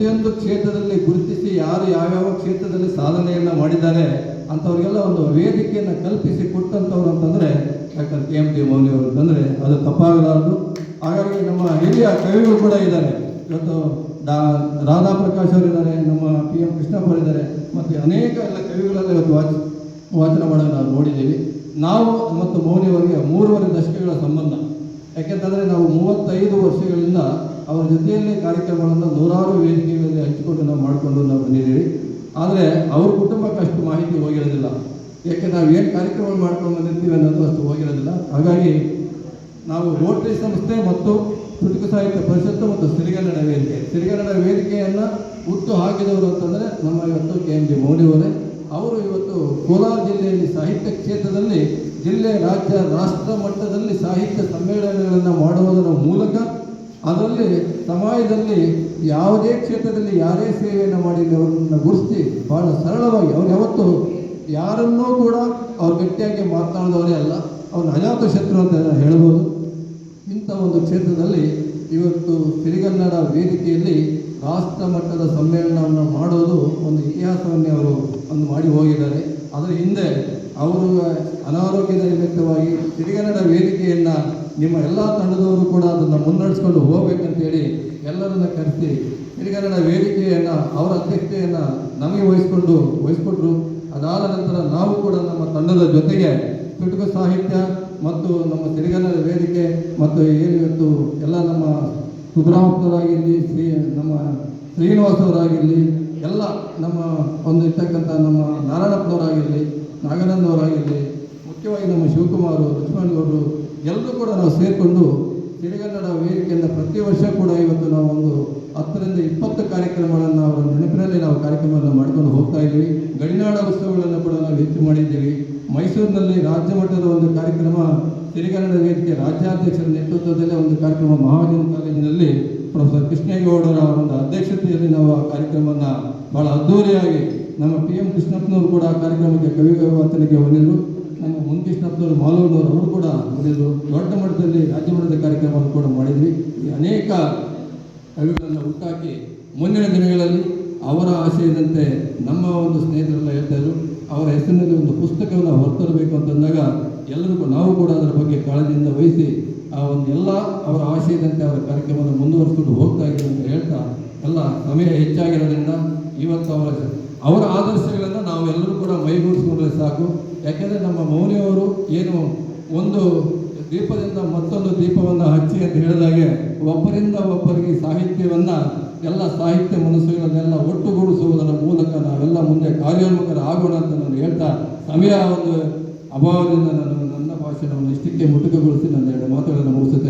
ಪ್ರತಿಯೊಂದು ಕ್ಷೇತ್ರದಲ್ಲಿ ಗುರುತಿಸಿ ಯಾರು ಯಾವ್ಯಾವ ಕ್ಷೇತ್ರದಲ್ಲಿ ಸಾಧನೆಯನ್ನ ಮಾಡಿದ್ದಾರೆ ಅಂತವ್ರಿಗೆಲ್ಲ ಒಂದು ವೇದಿಕೆಯನ್ನು ಕಲ್ಪಿಸಿ ಕೊಟ್ಟಂತವ್ರು ಅಂತಂದ್ರೆ doctor K M T Mouni ಅವರು ಅಂತಂದ್ರೆ ಅದು ತಪ್ಪಾಗಲಾರದು. ಹಾಗಾಗಿ ನಮ್ಮ ಹಿರಿಯ ಕವಿಗಳು ಕೂಡ ಇದ್ದಾರೆ. ಇವತ್ತು ಡಾ ರಾಧಾ ಪ್ರಕಾಶ್ ಅವರಿದ್ದಾರೆ ನಮ್ಮ ಪಿ ಎಂ ಕೃಷ್ಣಪ್ಪ ಅವರಿದ್ದಾರೆ ಮತ್ತು ಅನೇಕ ಎಲ್ಲ ಕವಿಗಳೆಲ್ಲ ಇವತ್ತು ವಾಚ, ವಾಚನ ಮಾಡೋದು ನಾವು ನೋಡಿದ್ದೀವಿ. ನಾವು ಮತ್ತು ಮೌಲ್ಯವರಿಗೆ ಮೂರುವರೆ ದಶಕಗಳ ಸಂಬಂಧ ಯಾಕೆಂತಂದರೆ ನಾವು ಮೂವತ್ತೈದು ವರ್ಷಗಳಿಂದ ಅವರ ಜೊತೆಯಲ್ಲಿ ಕಾರ್ಯಕ್ರಮಗಳನ್ನು ನೂರಾರು ವೇದಿಕೆಗಳಲ್ಲಿ ಹಂಚಿಕೊಂಡು ನಾವು ಮಾಡಿಕೊಂಡು ನಾವು ಬಂದಿದ್ದೀವಿ. ಆದರೆ ಅವ್ರ ಕುಟುಂಬಕ್ಕೆ ಅಷ್ಟು ಮಾಹಿತಿ ಹೋಗಿರೋದಿಲ್ಲ. ಯಾಕೆ ನಾವು ಏನು ಕಾರ್ಯಕ್ರಮ ಮಾಡ್ಕೊಂಡು ಬಂದಿರ್ತೀವಿ ಅನ್ನೋದು ಅಷ್ಟು ಹೋಗಿರೋದಿಲ್ಲ. ಹಾಗಾಗಿ ನಾವು ರೋಟರಿ ಸಂಸ್ಥೆ ಮತ್ತು ಚುಟುಕು ಸಾಹಿತ್ಯ ಪರಿಷತ್ತು ಮತ್ತು ಸಿರಿಗನ್ನಡ ವೇದಿಕೆ. ಸಿರಿಗನ್ನಡ ವೇದಿಕೆಯನ್ನು ಹುಟ್ಟು ಹಾಕಿದವರು ಅಂತಂದರೆ ನಮ್ಮ ಇವತ್ತು ಕೆ ಎಂ ಜಿ ಮೌಲ್ಯವರೇ. ಅವರು ಇವತ್ತು ಕೋಲಾರ ಜಿಲ್ಲೆಯಲ್ಲಿ ಸಾಹಿತ್ಯ ಕ್ಷೇತ್ರದಲ್ಲಿ ಜಿಲ್ಲೆ, ರಾಜ್ಯ, ರಾಷ್ಟ್ರ ಮಟ್ಟದಲ್ಲಿ ಸಾಹಿತ್ಯ ಸಮ್ಮೇಳನಗಳನ್ನು ಮಾಡುವುದರ ಮೂಲಕ ಅದರಲ್ಲಿ ಸಮಾಜದಲ್ಲಿ ಯಾವುದೇ ಕ್ಷೇತ್ರದಲ್ಲಿ ಯಾರೇ ಸೇವೆಯನ್ನು ಮಾಡಿಲ್ಲ ಅವರನ್ನು ಗುರುತಿಸಿ ಬಹಳ ಸರಳವಾಗಿ ಅವ್ರು ಯಾವತ್ತು ಯಾರನ್ನೂ ಕೂಡ ಅವ್ರು ಗಟ್ಟಿಯಾಗಿ ಮಾತನಾಡಿದವರೇ ಅಲ್ಲ. ಅವ್ರನ್ನ ಅಜಾತ ಶತ್ರು ಅಂತ ಹೇಳ್ಬೋದು. ಇಂಥ ಒಂದು ಕ್ಷೇತ್ರದಲ್ಲಿ ಇವತ್ತು ಸಿರಿಗನ್ನಡ ವೇದಿಕೆಯಲ್ಲಿ ರಾಷ್ಟ್ರ ಮಟ್ಟದ ಸಮ್ಮೇಳನವನ್ನು ಮಾಡೋದು ಒಂದು ಇತಿಹಾಸವನ್ನೇ ಅವರು ಒಂದು ಮಾಡಿ ಹೋಗಿದ್ದಾರೆ. ಅದರ ಹಿಂದೆ ಅವರು ಅನಾರೋಗ್ಯದ ನಿಮಿತ್ತವಾಗಿ ಸಿರಿಗನ್ನಡ ವೇದಿಕೆಯನ್ನು ನಿಮ್ಮ ಎಲ್ಲ ತಂಡದವರು ಕೂಡ ಅದನ್ನು ಮುನ್ನಡೆಸ್ಕೊಂಡು ಹೋಗ್ಬೇಕಂತೇಳಿ ಎಲ್ಲರನ್ನ ಕರೆಸಿ ಸಿರಿಗನ್ನಡ ವೇದಿಕೆಯನ್ನು ಅವರ ಅಧ್ಯಕ್ಷತೆಯನ್ನು ನಮಗೆ ವಹಿಸ್ಕೊಂಡು ವಹಿಸ್ಕೊಟ್ರು. ಅದಾದ ನಂತರ ನಾವು ಕೂಡ ನಮ್ಮ ತಂಡದ ಜೊತೆಗೆ ಚುಟುಕು ಸಾಹಿತ್ಯ ಮತ್ತು ನಮ್ಮ ಸಿರಿಗನ್ನಡ ವೇದಿಕೆ ಮತ್ತು ಏನು ಎಲ್ಲ ನಮ್ಮ ಸುಬ್ರಹ್ಮಣ್ಯರಾಗಿರಲಿ ಶ್ರೀ ನಮ್ಮ ಶ್ರೀನಿವಾಸವರಾಗಿರಲಿ, ಎಲ್ಲ ನಮ್ಮ ಒಂದು ಇರ್ತಕ್ಕಂಥ ನಮ್ಮ ನಾರಾಯಣಪ್ಪನವರಾಗಿರಲಿ ನಾಗಾನಂದ್ ಅವರಾಗಿರಲಿ ಮುಖ್ಯವಾಗಿ ನಮ್ಮ ಶಿವಕುಮಾರ್ ಲಕ್ಷ್ಮಣ್ ಗೌಡರು ಎಲ್ಲರೂ ಕೂಡ ನಾವು ಸೇರಿಕೊಂಡು ಸಿರಿಗನ್ನಡ ವೇದಿಕೆಯಿಂದ ಪ್ರತಿ ವರ್ಷ ಕೂಡ ಇವತ್ತು ನಾವು ಒಂದು ಹತ್ತರಿಂದ ಇಪ್ಪತ್ತು ಕಾರ್ಯಕ್ರಮಗಳನ್ನು ಅವರ ನೆನಪಿನಲ್ಲಿ ನಾವು ಕಾರ್ಯಕ್ರಮವನ್ನು ಮಾಡ್ಕೊಂಡು ಹೋಗ್ತಾ ಇದ್ದೀವಿ. ಗಡಿನಾಡ ಉತ್ಸವಗಳನ್ನು ಕೂಡ ನಾವು ಹೆಚ್ಚು ಮಾಡಿದ್ದೀವಿ. ಮೈಸೂರಿನಲ್ಲಿ ರಾಜ್ಯ ಮಟ್ಟದ ಒಂದು ಕಾರ್ಯಕ್ರಮ ಸಿರಿಗನ್ನಡ ವೇದಿಕೆ ರಾಜ್ಯಾಧ್ಯಕ್ಷರ ನೇತೃತ್ವದಲ್ಲಿ ಒಂದು ಕಾರ್ಯಕ್ರಮ ಮಹಾಜನ ಕಾಲೇಜಿನಲ್ಲಿ ಪ್ರೊಫೆಸರ್ ಕೃಷ್ಣೇಗೌಡರ ಒಂದು ಅಧ್ಯಕ್ಷತೆಯಲ್ಲಿ ನಾವು ಆ ಕಾರ್ಯಕ್ರಮವನ್ನು ಬಹಳ ಅದ್ಧೂರಿಯಾಗಿ ನಮ್ಮ ಪಿ ಎಂ ಕೃಷ್ಣಪ್ಪನವರು ಕೂಡ ಆ ಕಾರ್ಯಕ್ರಮಕ್ಕೆ ಕವಿ ವಾಚನಕ್ಕೆ ಬಂದಿದ್ದರು ನಮ್ಮ ಮುನ್ಕೃಷ್ಣಪ್ಪನವರು ಮಾಲೂರಿನವರು, ಅವರು ಕೂಡ ಬಂದಿದ್ದರು ದೊಡ್ಡ ಮಟ್ಟದಲ್ಲಿ ರಾಜ್ಯ ಮಟ್ಟದ ಕಾರ್ಯಕ್ರಮವನ್ನು ಕೂಡ ಮಾಡಿದ್ವಿ. ಈ ಅನೇಕ ಕವಿಗಳನ್ನು ಹುಟ್ಟಾಕಿ ಮುಂದಿನ ದಿನಗಳಲ್ಲಿ ಅವರ ಆಶಯದಂತೆ ನಮ್ಮ ಒಂದು ಸ್ನೇಹಿತರೆಲ್ಲ ಹೇಳ್ತಾಯಿದ್ರು ಅವರ ಹೆಸರಿನಲ್ಲಿ ಒಂದು ಪುಸ್ತಕವನ್ನು ಹೊರತರಬೇಕು ಅಂತಂದಾಗ ಎಲ್ಲರಿಗೂ ನಾವು ಕೂಡ ಅದರ ಬಗ್ಗೆ ಕಾಳಜಿಯಿಂದ ವಹಿಸಿ ಆ ಒಂದು ಎಲ್ಲ ಅವರ ಆಶಯದಂತೆ ಅವರ ಕಾರ್ಯಕ್ರಮವನ್ನು ಮುಂದುವರಿಸ್ಕೊಂಡು ಹೋಗ್ತಾ ಇದ್ದೀವಿ ಅಂತ ಹೇಳ್ತಾ ಎಲ್ಲ ಸಮಯ ಹೆಚ್ಚಾಗಿರೋದ್ರಿಂದ ಇವತ್ತು ಅವರ ಅವರ ಆದರ್ಶಗಳನ್ನು ನಾವು ಎಲ್ಲರೂ ಕೂಡ ಮೈಗೂಡಿಸ್ಕೊಂಡ್ರೆ ಸಾಕು. ಯಾಕೆಂದರೆ ನಮ್ಮ ಮೌನಿಯವರು ಏನು ಒಂದು ದೀಪದಿಂದ ಮತ್ತೊಂದು ದೀಪವನ್ನು ಹಚ್ಚಿ ಅಂತ ಹೇಳಿದಾಗೆ ಒಬ್ಬರಿಂದ ಒಬ್ಬರಿಗೆ ಸಾಹಿತ್ಯವನ್ನು, ಎಲ್ಲ ಸಾಹಿತ್ಯ ಮನಸ್ಸುಗಳನ್ನೆಲ್ಲ ಸಮಯ ಒಂದು ಅಭಾವದಿಂದ ನಾನು ನನ್ನ ಭಾಷಣವನ್ನು ಇಷ್ಟಕ್ಕೆ ಮುಟುಕಗೊಳಿಸಿ ನನ್ನ ಎರಡು ಮಾತುಗಳನ್ನು ಮುಗಿಸುತ್ತೇನೆ.